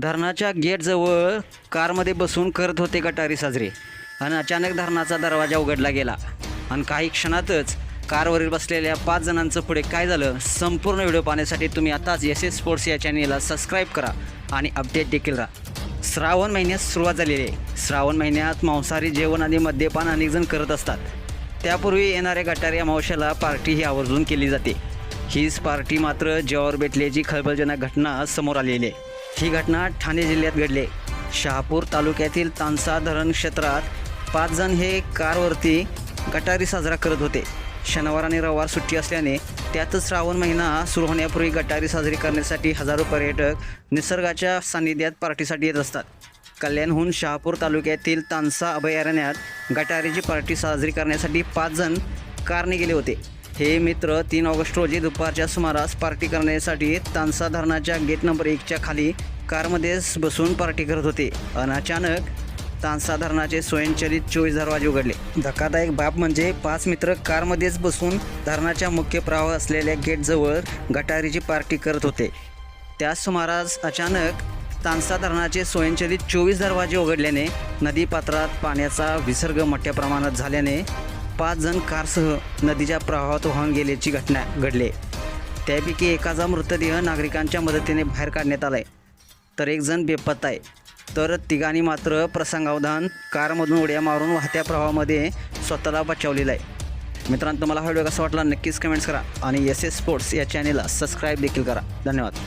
धरणाच्या गेटजवळ कारमध्ये बसून करत होते गटारी साजरे. आणि अचानक धरणाचा दरवाजा उघडला गेला. आणि काही क्षणातच कारवरील बसलेल्या पाच जणांचं पुढे काय झालं संपूर्ण व्हिडिओ पाहण्यासाठी तुम्ही आताच एस एस स्पोर्ट्स या चॅनेलला सबस्क्राईब करा आणि अपडेट देखील राहा. श्रावण महिन्यात सुरुवात झालेली आहे. श्रावण महिन्यात मांसाहारी जेवण आणि मद्यपान अनेकजण करत असतात. त्यापूर्वी येणाऱ्या गटारी अमावश्याला पार्टी ही आवर्जून केली जाते. हीच पार्टी मात्र जेवावर भेटल्याची खळबळजनक घटना समोर आलेली आहे. ही घटना ठाणे जिल्ह्यात घडली शहापूर तालुक्यातील तानसा धरण क्षेत्रात पाच जण हे कारवरती गटारी साजरा करत होते. शनिवार आणि रविवार सुट्टी असल्याने त्यातच श्रावण महिना सुरू होण्यापूर्वी गटारी साजरी करण्यासाठी हजारो पर्यटक निसर्गाच्या सान्निध्यात पार्टीसाठी येत असतात. कल्याणहून शहापूर तालुक्यातील तानसा अभयारण्यात गटारीची पार्टी साजरी करण्यासाठी पाच जण कारने गेले होते. हे मित्र तीन ऑगस्ट रोजी दुपारच्या सुमारास पार्टी करण्यासाठी तानसा धरणाच्या गेट नंबर एकच्या खाली कारमध्येच बसून पार्टी करत होते. आणि अचानक तानसा धरणाचे स्वयंचलित चोवीस दरवाजे उघडले. धक्कादायक बाब म्हणजे पाच मित्र कारमध्येच बसून धरणाच्या मुख्य प्रवाह असलेल्या गेटजवळ गटारीची पार्टी करत होते. त्याच सुमारास अचानक तानसा धरणाचे स्वयंचलित चोवीस दरवाजे उघडल्याने नदीपात्रात पाण्याचा विसर्ग मोठ्या प्रमाणात झाल्याने पाच जण कारसह नदीच्या प्रवाहात वाहून गेल्याची घटना घडली. त्यापैकी एकाचा मृतदेह नागरिकांच्या मदतीने बाहेर काढण्यात आला आहे तर एक जण बेपत्ता आहे. तर तिघांनी मात्र प्रसंगावधान कारमधून उड्या मारून वाहत्या प्रवाहामध्ये स्वतःला बचावलेलं आहे. मित्रांनो तुम्हाला हा व्हिडिओ कसा वाटला नक्कीच कमेंट्स करा आणि एस एस स्पोर्ट्स या चॅनेलला सबस्क्राईब देखील करा. धन्यवाद.